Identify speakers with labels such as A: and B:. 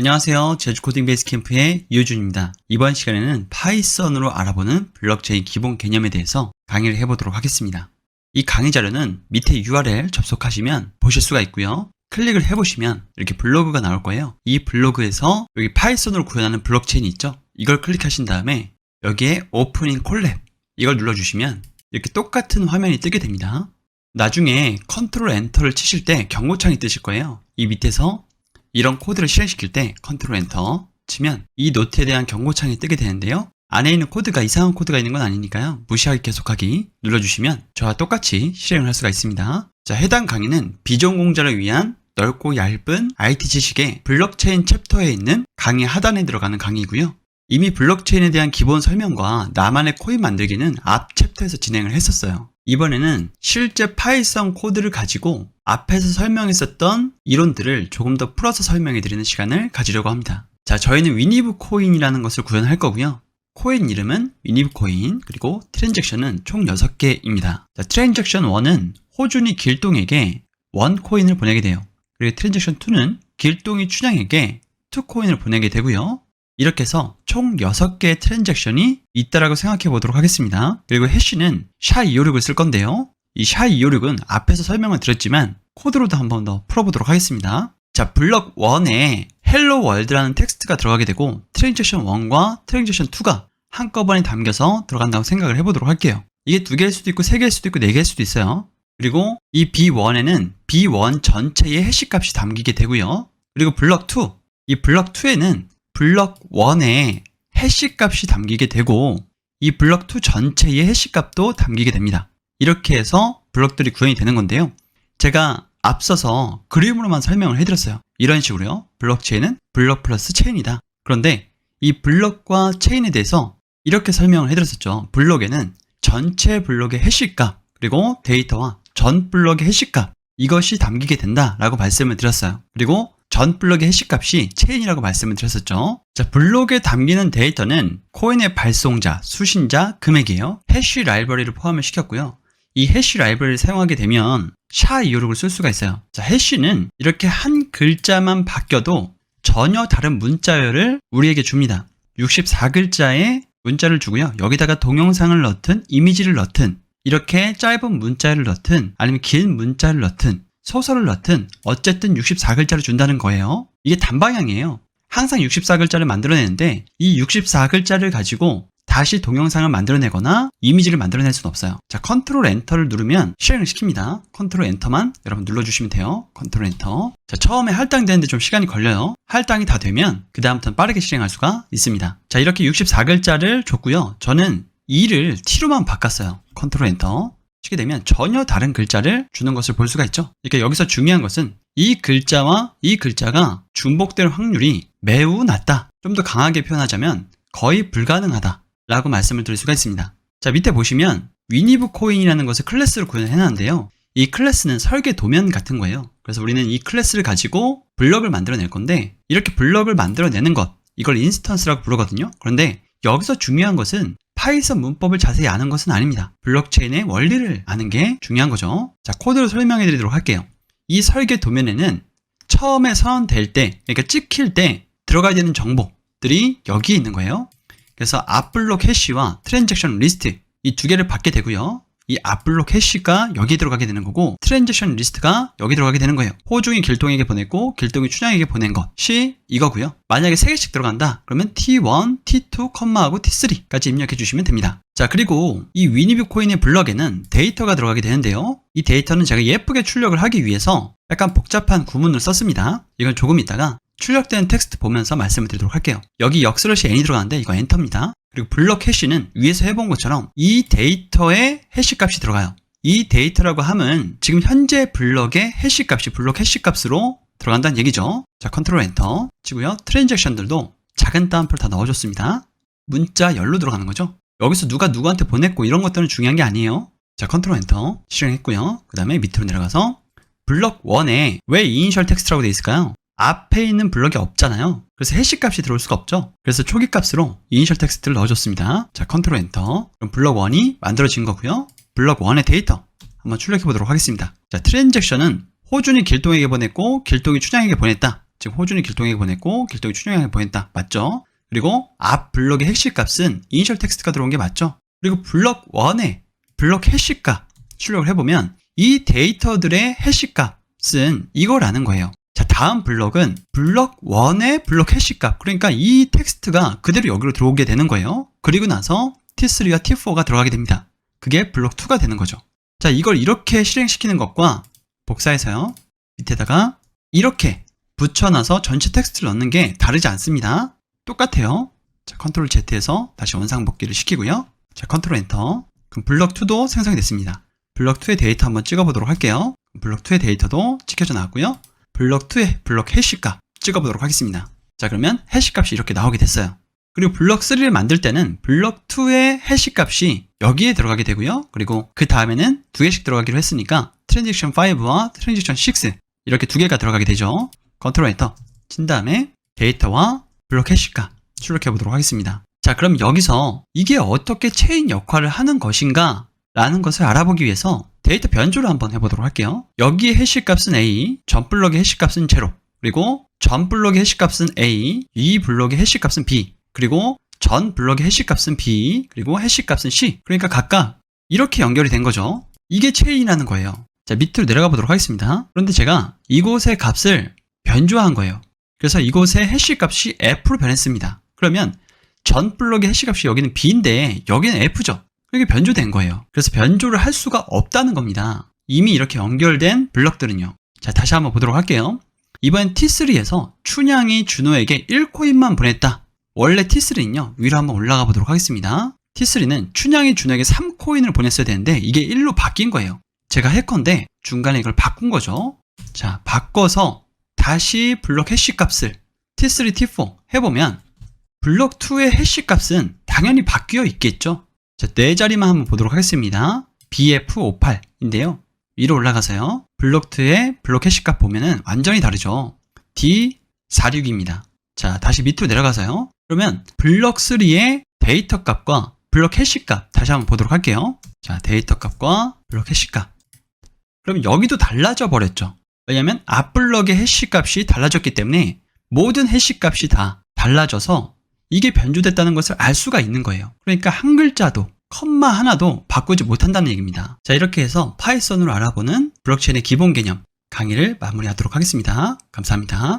A: 안녕하세요. 제주 코딩 베이스 캠프의 이효준입니다. 이번 시간에는 파이썬으로 알아보는 블록체인 기본 개념에 대해서 강의를 해보도록 하겠습니다. 이 강의 자료는 밑에 URL 접속하시면 보실 수가 있고요. 클릭을 해보시면 이렇게 블로그가 나올 거예요. 이 블로그에서 여기 파이썬으로 구현하는 블록체인이 있죠. 이걸 클릭하신 다음에 여기에 오프닝 콜랩 이걸 눌러주시면 이렇게 똑같은 화면이 뜨게 됩니다. 나중에 컨트롤 엔터를 치실 때 경고창이 뜨실 거예요. 이 밑에서 이런 코드를 실행시킬 때 컨트롤 엔터 치면 이 노트에 대한 경고창이 뜨게 되는데요. 안에 있는 코드가 이상한 코드가 있는 건 아니니까요. 무시하기 계속하기 눌러주시면 저와 똑같이 실행을 할 수가 있습니다. 자, 해당 강의는 비전공자를 위한 넓고 얇은 IT 지식의 블록체인 챕터에 있는 강의 하단에 들어가는 강의이고요. 이미 블록체인에 대한 기본 설명과 나만의 코인 만들기는 앞 챕터에서 진행을 했었어요. 이번에는 실제 파이썬 코드를 가지고 앞에서 설명했었던 이론들을 조금 더 풀어서 설명해 드리는 시간을 가지려고 합니다. 자, 저희는 위니브 코인이라는 것을 구현할 거고요. 코인 이름은 위니브 코인, 그리고 트랜잭션은 총 6개입니다. 자, 트랜잭션 1은 호준이 길동에게 원 코인을 보내게 돼요. 그리고 트랜잭션 2는 길동이 춘향에게 투 코인을 보내게 되고요. 이렇게 해서 총 6개의 트랜잭션이 있다라고 생각해 보도록 하겠습니다. 그리고 해시는 샤256을 쓸 건데요. 이 샤256은 앞에서 설명을 드렸지만 코드로도 한 번 더 풀어보도록 하겠습니다. 자, 블럭 1에 헬로 월드라는 텍스트가 들어가게 되고 트랜잭션 1과 트랜잭션 2가 한꺼번에 담겨서 들어간다고 생각을 해보도록 할게요. 이게 두 개일 수도 있고 세 개일 수도 있고 네 개일 수도 있어요. 그리고 이 B1에는 B1 전체의 해시 값이 담기게 되고요. 그리고 블럭 2, 이 블럭 2에는 블럭 1에 해시 값이 담기게 되고 이 블럭 2 전체의 해시 값도 담기게 됩니다. 이렇게 해서 블럭들이 구현이 되는 건데요. 제가 앞서서 그림으로만 설명을 해드렸어요. 이런 식으로요. 블록체인은 블럭 플러스 체인이다. 그런데 이 블럭과 체인에 대해서 이렇게 설명을 해드렸었죠. 블록에는 전체 블록의 해시값 그리고 데이터와 전 블록의 해시값 이것이 담기게 된다라고 말씀을 드렸어요. 그리고 전 블록의 해시값이 체인이라고 말씀을 드렸었죠. 자, 블록에 담기는 데이터는 코인의 발송자, 수신자, 금액이에요. 해시 라이브러리를 포함을 시켰고요. 이 해시 라이브러리를 사용하게 되면 샤256을 쓸 수가 있어요. 자, 해시는 이렇게 한 글자만 바뀌어도 전혀 다른 문자열을 우리에게 줍니다. 64글자의 문자를 주고요. 여기다가 동영상을 넣든 이미지를 넣든 이렇게 짧은 문자를 넣든 아니면 긴 문자를 넣든 소설을 넣든 어쨌든 64글자를 준다는 거예요. 이게 단방향이에요. 항상 64글자를 만들어내는데 이 64글자를 가지고 다시 동영상을 만들어내거나 이미지를 만들어낼 수는 없어요. 자, 컨트롤 엔터를 누르면 실행을 시킵니다. 컨트롤 엔터만 여러분 눌러주시면 돼요. 컨트롤 엔터. 자, 처음에 할당되는데 좀 시간이 걸려요. 할당이 다 되면 그 다음부터는 빠르게 실행할 수가 있습니다. 자, 이렇게 64글자를 줬고요. 저는 2를 T로만 바꿨어요. 컨트롤 엔터. 치게 되면 전혀 다른 글자를 주는 것을 볼 수가 있죠. 그러니까 여기서 중요한 것은 이 글자와 이 글자가 중복될 확률이 매우 낮다. 좀 더 강하게 표현하자면 거의 불가능하다. 라고 말씀을 드릴 수가 있습니다. 자, 밑에 보시면 위니브 코인이라는 것을 클래스로 구현해 놨는데요. 이 클래스는 설계 도면 같은 거예요. 그래서 우리는 이 클래스를 가지고 블럭을 만들어낼 건데 이렇게 블럭을 만들어내는 것 이걸 인스턴스라고 부르거든요. 그런데 여기서 중요한 것은 파이썬 문법을 자세히 아는 것은 아닙니다. 블록체인의 원리를 아는 게 중요한 거죠. 자, 코드를 설명해 드리도록 할게요. 이 설계 도면에는 처음에 선언될 때, 그러니까 찍힐 때 들어가야 되는 정보들이 여기 있는 거예요. 그래서 앞블록 해시와 트랜잭션 리스트 이 두 개를 받게 되고요. 이 앞블록 해시가 여기 들어가게 되는 거고 트랜잭션 리스트가 여기 들어가게 되는 거예요. 호중이 길동에게 보냈고 길동이 춘향에게 보낸 것이 이거고요. 만약에 3개씩 들어간다 그러면 T1, T2, 컴마하고 T3까지 입력해 주시면 됩니다. 자 그리고 이 위니뷰 코인의 블럭에는 데이터가 들어가게 되는데요. 이 데이터는 제가 예쁘게 출력을 하기 위해서 약간 복잡한 구문을 썼습니다. 이건 조금 있다가 출력된 텍스트 보면서 말씀을 드리도록 할게요. 여기 역슬러시 n이 들어가는데 이거 엔터입니다. 그리고 블럭 해시는 위에서 해본 것처럼 이 데이터의 해시 값이 들어가요. 이 데이터라고 함은 지금 현재 블럭의 해시 값이 블럭 해시 값으로 들어간다는 얘기죠. 자, 컨트롤 엔터 치고요. 트랜잭션들도 작은 따옴표를 다 넣어줬습니다. 문자 열로 들어가는 거죠. 여기서 누가 누구한테 보냈고 이런 것들은 중요한 게 아니에요. 자, 컨트롤 엔터 실행했고요. 그 다음에 밑으로 내려가서 블럭 1에 왜 이니셜 텍스트라고 되어 있을까요? 앞에 있는 블럭이 없잖아요. 그래서 해시 값이 들어올 수가 없죠. 그래서 초기 값으로 이니셜 텍스트를 넣어줬습니다. 자, 컨트롤 엔터. 그럼 블럭 1이 만들어진 거고요. 블럭 1의 데이터 한번 출력해 보도록 하겠습니다. 자, 트랜잭션은 호준이 길동에게 보냈고 길동이 춘향에게 보냈다. 지금 호준이 길동에게 보냈고 길동이 춘영에게 보냈다. 맞죠? 그리고 앞 블럭의 해시 값은 이니셜 텍스트가 들어온 게 맞죠? 그리고 블럭 1에 블럭 해시 값 출력을 해보면 이 데이터들의 해시 값은 이거라는 거예요. 자, 다음 블럭은 블럭 1의 블럭 해시 값. 그러니까 이 텍스트가 그대로 여기로 들어오게 되는 거예요. 그리고 나서 T3와 T4가 들어가게 됩니다. 그게 블럭 2가 되는 거죠. 자, 이걸 이렇게 실행시키는 것과 복사해서요. 밑에다가 이렇게 붙여놔서 전체 텍스트를 넣는 게 다르지 않습니다. 똑같아요. 자, 컨트롤 Z에서 다시 원상복귀를 시키고요. 자, 컨트롤 엔터. 그럼 블럭 2도 생성이 됐습니다. 블럭 2의 데이터 한번 찍어보도록 할게요. 블럭 2의 데이터도 찍혀져 나왔고요. 블럭 2의 블럭 해시값 찍어보도록 하겠습니다. 자, 그러면 해시값이 이렇게 나오게 됐어요. 그리고 블럭 3를 만들 때는 블럭 2의 해시값이 여기에 들어가게 되고요. 그리고 그 다음에는 두 개씩 들어가기로 했으니까 트랜지션 5와 트랜지션 6 이렇게 두 개가 들어가게 되죠. 컨트롤 엔터 친 다음에 데이터와 블록 해시값 출력해 보도록 하겠습니다. 자, 그럼 여기서 이게 어떻게 체인 역할을 하는 것인가 라는 것을 알아보기 위해서 데이터 변조를 한번 해보도록 할게요. 여기에 해시값은 A, 전 블럭의 해시값은 제로, 그리고 전 블럭의 해시값은 A, 이 블럭의 해시값은 B, 그리고 전 블럭의 해시값은 B, 그리고 해시값은 C. 그러니까 각각 이렇게 연결이 된 거죠. 이게 체인이라는 거예요. 자, 밑으로 내려가 보도록 하겠습니다. 그런데 제가 이곳의 값을 변조한 거예요. 그래서 이곳의 해시 값이 F로 변했습니다. 그러면 전 블럭의 해시 값이 여기는 B인데 여기는 F죠. 이게 변조된 거예요. 그래서 변조를 할 수가 없다는 겁니다. 이미 이렇게 연결된 블럭들은요. 자, 다시 한번 보도록 할게요. 이번 T3에서 춘향이 준호에게 1코인만 보냈다. 원래 T3는요, 위로 한번 올라가 보도록 하겠습니다. T3는 춘향이 준호에게 3코인을 보냈어야 되는데 이게 1로 바뀐 거예요. 제가 해컨대 중간에 이걸 바꾼 거죠. 자, 바꿔서 다시 블럭 해시 값을 T3, T4 해보면 블럭 2의 해시 값은 당연히 바뀌어 있겠죠. 자, 네 자리만 한번 보도록 하겠습니다. BF58인데요. 위로 올라가서요. 블록 2의 블록 해시 값 보면은 완전히 다르죠. D46입니다. 자, 다시 밑으로 내려가서요. 그러면 블록 3의 데이터 값과 블록 해시 값 다시 한번 보도록 할게요. 자, 데이터 값과 블록 해시 값. 그럼 여기도 달라져 버렸죠. 왜냐면 앞 블럭의 해시 값이 달라졌기 때문에 모든 해시 값이 다 달라져서 이게 변조됐다는 것을 알 수가 있는 거예요. 그러니까 한 글자도 컴마 하나도 바꾸지 못한다는 얘기입니다. 자, 이렇게 해서 파이썬으로 알아보는 블록체인의 기본 개념 강의를 마무리하도록 하겠습니다. 감사합니다.